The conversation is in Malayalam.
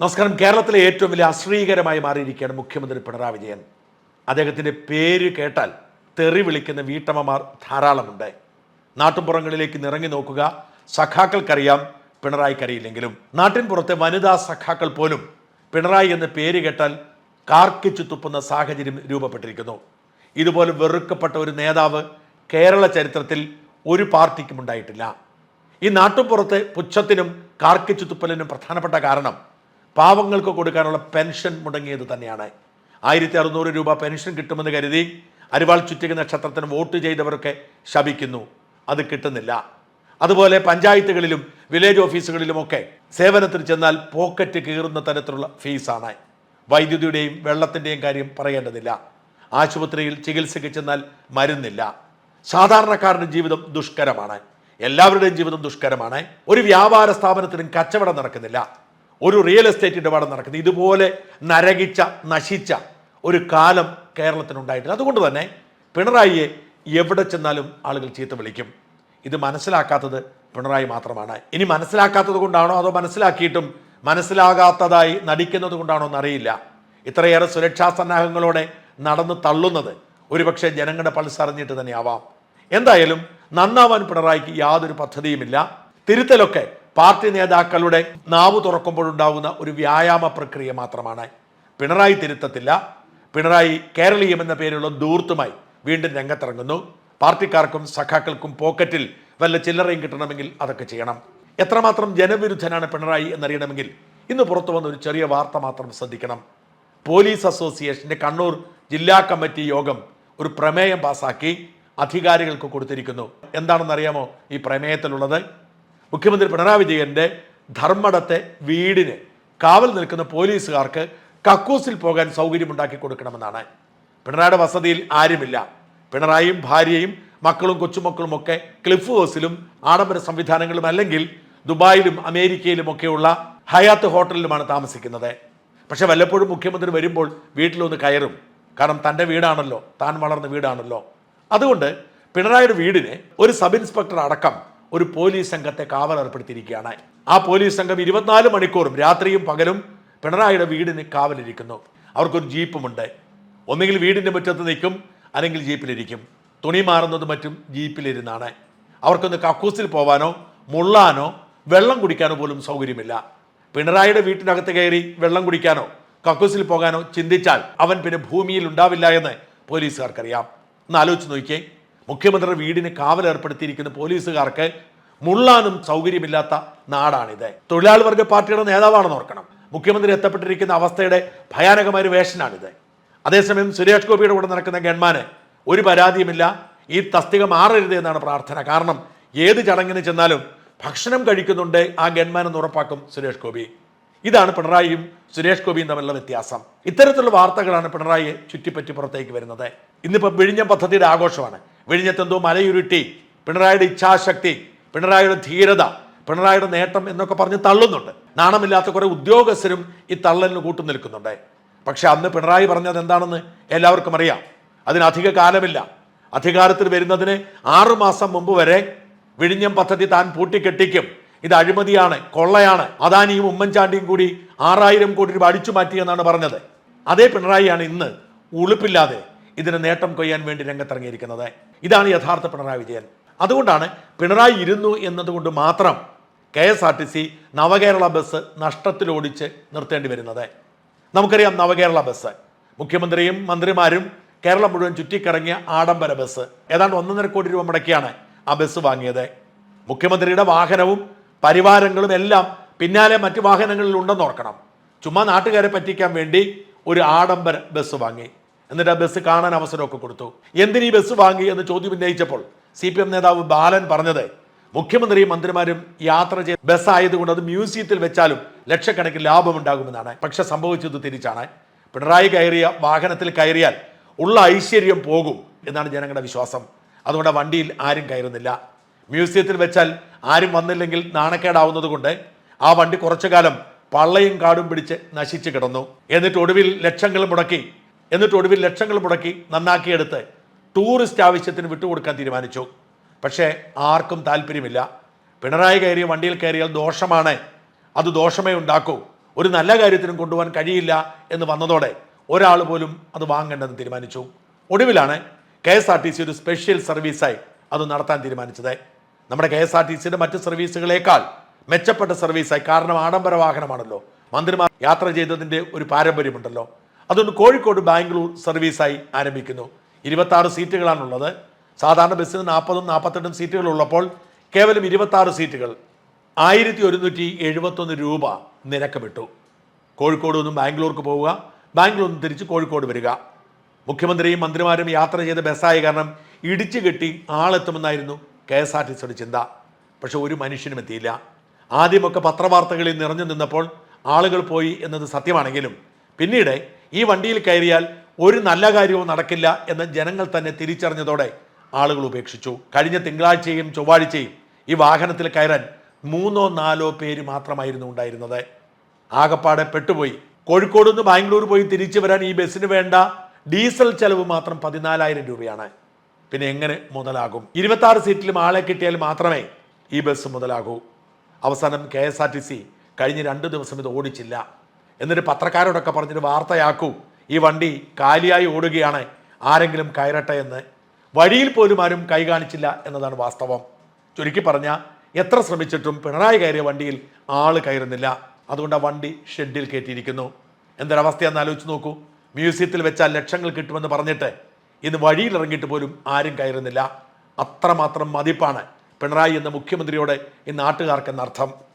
നമസ്കാരം. കേരളത്തിലെ ഏറ്റവും വലിയ അശ്രീകരമായി മാറിയിരിക്കുകയാണ് മുഖ്യമന്ത്രി പിണറായി വിജയൻ. അദ്ദേഹത്തിന്റെ പേര് കേട്ടാൽ തെറി വിളിക്കുന്ന വീട്ടമ്മമാർ ധാരാളമുണ്ട്. നാട്ടുപുറങ്ങളിലേക്ക് നിറങ്ങി നോക്കുക. സഖാക്കൾക്കറിയാം പിണറായിക്കറിയില്ലെങ്കിലും. നാട്ടിൻ പുറത്തെ വനിതാ സഖാക്കൾ പോലും പിണറായി എന്ന പേര് കേട്ടാൽ കാർക്കിച്ചു തുപ്പുന്ന സാഹചര്യം രൂപപ്പെട്ടിരിക്കുന്നു. ഇതുപോലെ വെറുക്കപ്പെട്ട ഒരു നേതാവ് കേരള ചരിത്രത്തിൽ ഒരു പാർട്ടിക്കും ഉണ്ടായിട്ടില്ല. ഈ നാട്ടുപുറത്തെ പുച്ഛത്തിനും കാർക്കിച്ചു തുപ്പലിനും പ്രധാനപ്പെട്ട കാരണം പാവങ്ങൾക്ക് കൊടുക്കാനുള്ള പെൻഷൻ മുടങ്ങിയത് തന്നെയാണ്. ആയിരത്തി അറുന്നൂറ് രൂപ പെൻഷൻ കിട്ടുമെന്ന് കരുതി അരിവാൾ ചുറ്റിക നക്ഷത്രത്തിന് വോട്ട് ചെയ്തവരൊക്കെ ശപിക്കുന്നു. അത് കിട്ടുന്നില്ല. അതുപോലെ പഞ്ചായത്തുകളിലും വില്ലേജ് ഓഫീസുകളിലുമൊക്കെ സേവനത്തിന് ചെന്നാൽ പോക്കറ്റ് കീറുന്ന തരത്തിലുള്ള ഫീസാണ്. വൈദ്യുതിയുടെയും വെള്ളത്തിന്റെയും കാര്യം പറയേണ്ടതില്ല. ആശുപത്രിയിൽ ചികിത്സയ്ക്ക് ചെന്നാൽ മരുന്നില്ല. സാധാരണക്കാരുടെ ജീവിതം ദുഷ്കരമാണ്. എല്ലാവരുടെയും ജീവിതം ദുഷ്കരമാണ്. ഒരു വ്യാപാര സ്ഥാപനത്തിനും കച്ചവടം നടക്കുന്നില്ല. ഒരു റിയൽ എസ്റ്റേറ്റ് ഇടപാട് നടക്കുന്നത്. ഇതുപോലെ നരകിച്ച നശിച്ച ഒരു കാലം കേരളത്തിനുണ്ടായിട്ടില്ല അതുകൊണ്ട് തന്നെ പിണറായിയെ എവിടെ ചെന്നാലും ആളുകൾ ചീത്ത വിളിക്കും. ഇത് മനസ്സിലാക്കാത്തത് പിണറായി മാത്രമാണ്. ഇനി മനസ്സിലാക്കാത്തത് കൊണ്ടാണോ അതോ മനസ്സിലാക്കിയിട്ടും മനസ്സിലാകാത്തതായി നടിക്കുന്നത് കൊണ്ടാണോ എന്നറിയില്ല. ഇത്രയേറെ സുരക്ഷാ സന്നാഹങ്ങളോടെ നടന്ന് തള്ളുന്നത് ഒരുപക്ഷെ ജനങ്ങളുടെ പൾസ് അറിഞ്ഞിട്ട് തന്നെയാവാം. എന്തായാലും നന്നാവാൻ പിണറായിക്ക് യാതൊരു പദ്ധതിയുമില്ല. തിരുത്തലൊക്കെ പാർട്ടി നേതാക്കളുടെ നാവ് തുറക്കുമ്പോഴുണ്ടാവുന്ന ഒരു വ്യായാമ പ്രക്രിയ മാത്രമാണ്. പിണറായി തിരുത്തത്തില്ല. പിണറായി കേരളീയം എന്ന പേരുള്ള ദൂർത്തുമായി വീണ്ടും രംഗത്തിറങ്ങുന്നു. പാർട്ടിക്കാർക്കും സഖാക്കൾക്കും പോക്കറ്റിൽ വല്ല ചില്ലറയും കിട്ടണമെങ്കിൽ അതൊക്കെ ചെയ്യണം. എത്രമാത്രം ജനവിരുദ്ധനാണ് പിണറായി എന്നറിയണമെങ്കിൽ ഇന്ന് പുറത്തു വന്ന ഒരു ചെറിയ വാർത്ത മാത്രം ശ്രദ്ധിക്കണം. പോലീസ് അസോസിയേഷന്റെ കണ്ണൂർ ജില്ലാ കമ്മിറ്റി യോഗം ഒരു പ്രമേയം പാസാക്കി അധികാരികൾക്ക് കൊടുത്തിരിക്കുന്നു. എന്താണെന്നറിയാമോ ഈ പ്രമേയത്തിലുള്ളത്? മുഖ്യമന്ത്രി പിണറായി വിജയന്റെ ധർമ്മടത്തെ വീടിന് കാവൽ നിൽക്കുന്ന പോലീസുകാർക്ക് കക്കൂസിൽ പോകാൻ സൗകര്യമുണ്ടാക്കി കൊടുക്കണമെന്നാണ്. പിണറായിയുടെ വസതിയിൽ ആരുമില്ല. പിണറായിയും ഭാര്യയും മക്കളും കൊച്ചുമക്കളും ഒക്കെ ക്ലിഫ് ഹൗസിലും ആഡംബര സംവിധാനങ്ങളും അല്ലെങ്കിൽ ദുബായിലും അമേരിക്കയിലും ഒക്കെയുള്ള ഹയാത്ത് ഹോട്ടലിലുമാണ് താമസിക്കുന്നത്. പക്ഷെ വല്ലപ്പോഴും മുഖ്യമന്ത്രി വരുമ്പോൾ വീട്ടിലൊന്ന് കയറും. കാരണം തന്റെ വീടാണല്ലോ. താൻ വളർന്ന വീടാണല്ലോ. അതുകൊണ്ട് പിണറായിയുടെ വീടിന് ഒരു സബ് ഇൻസ്പെക്ടർ അടക്കം ഒരു പോലീസ് സംഘത്തെ കാവൽ ഏർപ്പെടുത്തിയിരിക്കുകയാണ്. ആ പോലീസ് സംഘം ഇരുപത്തിനാല് മണിക്കൂറും രാത്രിയും പകലും പിണറായിയുടെ വീടിന് കാവലിരിക്കുന്നു. അവർക്കൊരു ജീപ്പുമുണ്ട്. ഒന്നുകിൽ വീടിന്റെ മുറ്റത്ത് നിൽക്കും അല്ലെങ്കിൽ ജീപ്പിലിരിക്കും. തുണി മാറുന്നത് മറ്റും ജീപ്പിലിരുന്നാണ്. അവർക്കൊന്ന് കക്കൂസിൽ പോവാനോ മുള്ളാനോ വെള്ളം കുടിക്കാനോ പോലും സൗകര്യമില്ല. പിണറായിയുടെ വീട്ടിനകത്ത് കയറി വെള്ളം കുടിക്കാനോ കക്കൂസിൽ പോകാനോ ചിന്തിച്ചാൽ അവൻ പിന്നെ ഭൂമിയിൽ ഉണ്ടാവില്ല എന്ന് പോലീസുകാർക്കറിയാം. ഒന്ന് ആലോചിച്ച് നോക്കിയേ. മുഖ്യമന്ത്രിയുടെ വീടിന് കാവൽ ഏർപ്പെടുത്തിയിരിക്കുന്ന പോലീസുകാർക്ക് മുള്ളാനും സൗകര്യമില്ലാത്ത നാടാണിത്. തൊഴിലാളി വർഗ പാർട്ടിയുടെ നേതാവാണെന്ന് ഓർക്കണം. മുഖ്യമന്ത്രി എത്തപ്പെട്ടിരിക്കുന്ന അവസ്ഥയുടെ ഭയാനകമായ വേഷനാണിത്. അതേസമയം സുരേഷ് ഗോപിയുടെ കൂടെ നടക്കുന്ന ഗൺമാന് ഒരു പരാതിയുമില്ല. ഈ തസ്തിക മാറരുത് എന്നാണ് പ്രാർത്ഥന. കാരണം ഏത് ചടങ്ങിന് ചെന്നാലും ഭക്ഷണം കഴിക്കുന്നുണ്ട് ആ ഗൺമാൻ എന്ന് ഉറപ്പാക്കും സുരേഷ് ഗോപി. ഇതാണ് പിണറായിയും സുരേഷ് ഗോപിയും തമ്മിലുള്ള വ്യത്യാസം. ഇത്തരത്തിലുള്ള വാർത്തകളാണ് പിണറായിയെ ചുറ്റിപ്പറ്റി പുറത്തേക്ക് വരുന്നത്. ഇന്നിപ്പോൾ വിഴിഞ്ഞം പദ്ധതിയുടെ ആഘോഷമാണ്. വിഴിഞ്ഞത്തെന്തോ മലയുരുട്ടി. പിണറായിയുടെ ഇച്ഛാശക്തി പിണറായിയുടെ ധീരത പിണറായിയുടെ നേട്ടം എന്നൊക്കെ പറഞ്ഞ് തള്ളുന്നുണ്ട്. നാണമില്ലാത്ത കുറേ ഉദ്യോഗസ്ഥരും ഈ തള്ളലിന് കൂട്ടു നിൽക്കുന്നുണ്ട്. പക്ഷെ അന്ന് പിണറായി പറഞ്ഞത് എന്താണെന്ന് എല്ലാവർക്കും അറിയാം. അതിനധിക കാലമില്ല. അധികാരത്തിൽ വരുന്നതിന് ആറുമാസം മുമ്പ് വരെ വിഴിഞ്ഞം പദ്ധതി താൻ പൂട്ടിക്കെട്ടിക്കും. ഇത് അഴിമതിയാണ് കൊള്ളയാണ്. അദാനിയും ഉമ്മൻചാണ്ടിയും കൂടി ആറായിരം കോടി രൂപ അടിച്ചു മാറ്റിയെന്നാണ് പറഞ്ഞത്. അതേ പിണറായിയാണ് ഇന്ന് ഉളുപ്പില്ലാതെ ഇതിന് നേട്ടം കൊയ്യാൻ വേണ്ടി രംഗത്തിറങ്ങിയിരിക്കുന്നത്. ഇതാണ് യഥാർത്ഥ പിണറായി വിജയൻ. അതുകൊണ്ടാണ് പിണറായി ഇരുന്നു എന്നതുകൊണ്ട് മാത്രം K S R T C Navakerala bus നഷ്ടത്തിലോടിച്ച് നിർത്തേണ്ടി വരുന്നത്. നമുക്കറിയാം നവകേരള ബസ്. മുഖ്യമന്ത്രിയും മന്ത്രിമാരും കേരളം മുഴുവൻ ചുറ്റിക്കറങ്ങിയ ആഡംബര ബസ്. ഏതാണ്ട് ഒന്നര കോടി രൂപ മുടക്കിയാണ് ആ ബസ് വാങ്ങിയത്. മുഖ്യമന്ത്രിയുടെ വാഹനവും പരിവാരങ്ങളും എല്ലാം പിന്നാലെ മറ്റു വാഹനങ്ങളിൽ ഉണ്ടെന്ന് ഓർക്കണം. ചുമ്മാ നാട്ടുകാരെ പറ്റിക്കാൻ വേണ്ടി ഒരു ആഡംബര ബസ് വാങ്ങി. എന്നിട്ട് ആ ബസ് കാണാൻ അവസരമൊക്കെ കൊടുത്തു. എന്തിനീ ബസ് വാങ്ങി എന്ന് ചോദ്യം ഉന്നയിച്ചപ്പോൾ സി പി എം നേതാവ് ബാലൻ പറഞ്ഞത് മുഖ്യമന്ത്രിയും മന്ത്രിമാരും യാത്ര ചെയ്ത് ബസ് ആയതുകൊണ്ട് അത് മ്യൂസിയത്തിൽ വെച്ചാലും ലക്ഷക്കണക്കിന് ലാഭമുണ്ടാകുമെന്നാണ്. പക്ഷെ സംഭവിച്ചത് തിരിച്ചാണ്. പിണറായി കയറിയ വാഹനത്തിൽ കയറിയാൽ ഉള്ള ഐശ്വര്യം പോകും എന്നാണ് ജനങ്ങളുടെ വിശ്വാസം. അതുകൊണ്ട് വണ്ടിയിൽ ആരും കയറുന്നില്ല. മ്യൂസിയത്തിൽ വെച്ചാൽ ആരും വന്നില്ലെങ്കിൽ നാണക്കേടാവുന്നത് കൊണ്ട് ആ വണ്ടി കുറച്ചു കാലം പള്ളയും കാടും പിടിച്ച് നശിച്ചു കിടന്നു. എന്നിട്ട് ഒടുവിൽ ലക്ഷങ്ങൾ മുടക്കി എന്നിട്ട് ഒടുവിൽ ലക്ഷങ്ങൾ മുടക്കി നന്നാക്കിയെടുത്ത് ടൂറിസ്റ്റ് ആവശ്യത്തിന് വിട്ടുകൊടുക്കാൻ തീരുമാനിച്ചു. പക്ഷേ ആർക്കും താല്പര്യമില്ല. പിണറായി കയറി വണ്ടിയിൽ കയറിയാൽ ദോഷമാണ്. അത് ദോഷമേ ഉണ്ടാക്കൂ. ഒരു നല്ല കാര്യത്തിനും കൊണ്ടുപോകാൻ കഴിയില്ല എന്ന് വന്നതോടെ ഒരാൾ പോലും അത് വാങ്ങേണ്ടെന്ന് തീരുമാനിച്ചു. ഒടുവിലാണ് K S R T C ഒരു സ്പെഷ്യൽ സർവീസായി അത് നടത്താൻ തീരുമാനിച്ചത്. നമ്മുടെ കെ എസ് ആർ ടി സിയുടെ മറ്റ് സർവീസുകളേക്കാൾ മെച്ചപ്പെട്ട സർവീസായി കാരണം ആഡംബര വാഹനമാണല്ലോ. മന്ത്രിമാർ യാത്ര ചെയ്തതിന്റെ ഒരു പാരമ്പര്യമുണ്ടല്ലോ. അതുകൊണ്ട് കോഴിക്കോട് ബാംഗ്ലൂർ സർവീസായി ആരംഭിക്കുന്നു. ഇരുപത്തി ആറ് സീറ്റുകളാണുള്ളത്. സാധാരണ ബസ്സിന് നാൽപ്പതും നാൽപ്പത്തെട്ടും സീറ്റുകൾ ഉള്ളപ്പോൾ കേവലം ഇരുപത്തി ആറ് സീറ്റുകൾ ആയിരത്തി ഒരുന്നൂറ്റി എഴുപത്തൊന്ന് രൂപ നിരക്ക് വിട്ടു കോഴിക്കോട് നിന്നും ബാംഗ്ലൂർക്ക് പോവുക. ബാംഗ്ലൂർ നിന്ന് തിരിച്ച് കോഴിക്കോട് വരിക. മുഖ്യമന്ത്രിയും മന്ത്രിമാരും യാത്ര ചെയ്ത ബസ്സായ കാരണം ഇടിച്ചു കെട്ടി ആളെത്തുമെന്നായിരുന്നു കെ എസ് ആർ ടി സിയുടെ ചിന്ത. പക്ഷെ ഒരു മനുഷ്യനും എത്തിയില്ല. ആദ്യമൊക്കെ പത്രവാർത്തകളിൽ നിറഞ്ഞു നിന്നപ്പോൾ ആളുകൾ പോയി എന്നത് സത്യമാണെങ്കിലും പിന്നീട് ഈ വണ്ടിയിൽ കയറിയാൽ ഒരു നല്ല കാര്യവും നടക്കില്ല എന്ന് ജനങ്ങൾ തന്നെ തിരിച്ചറിഞ്ഞതോടെ ആളുകൾ ഉപേക്ഷിച്ചു. കഴിഞ്ഞ തിങ്കളാഴ്ചയും ചൊവ്വാഴ്ചയും ഈ വാഹനത്തിൽ കയറാൻ മൂന്നോ നാലോ പേര് മാത്രമായിരുന്നു ഉണ്ടായിരുന്നത്. ആകപ്പാടെ പെട്ടുപോയി. കോഴിക്കോട് നിന്ന് ബാംഗ്ലൂർ പോയി തിരിച്ചു വരാൻ ഈ ബസ്സിന് വേണ്ട ഡീസൽ ചെലവ് മാത്രം പതിനാലായിരം രൂപയാണ്. പിന്നെ എങ്ങനെ മുതലാകും? ഇരുപത്തി ആറ് സീറ്റിലും ആളെ കിട്ടിയാൽ മാത്രമേ ഈ ബസ് മുതലാകൂ. അവസാനം K S R T C കഴിഞ്ഞ രണ്ട് ദിവസം ഇത് ഓടിച്ചില്ല. എന്നിട്ട് പത്രക്കാരോടൊക്കെ പറഞ്ഞിട്ട് വാർത്തയാക്കൂ. ഈ വണ്ടി കാലിയായി ഓടുകയാണ്. ആരെങ്കിലും കയറട്ടെ എന്ന്. വഴിയിൽ പോലും ആരും കൈ കാണിച്ചില്ല എന്നതാണ് വാസ്തവം. ചുരുക്കി പറഞ്ഞ എത്ര ശ്രമിച്ചിട്ടും പിണറായി കയറിയ വണ്ടിയിൽ ആൾ കയറുന്നില്ല. അതുകൊണ്ട് ആ വണ്ടി ഷെഡിൽ കയറ്റിയിരിക്കുന്നു. എന്തൊരവസ്ഥയാണെന്ന് ആലോചിച്ച് നോക്കൂ. മ്യൂസിയത്തിൽ വെച്ചാൽ ലക്ഷങ്ങൾ കിട്ടുമെന്ന് പറഞ്ഞിട്ട് ഇന്ന് വഴിയിൽ ഇറങ്ങിയിട്ട് പോലും ആരും കയറുന്നില്ല. അത്രമാത്രം മതിപ്പാണ് പിണറായി എന്ന മുഖ്യമന്ത്രിയോട് ഈ നാട്ടുകാർക്കെന്നർത്ഥം.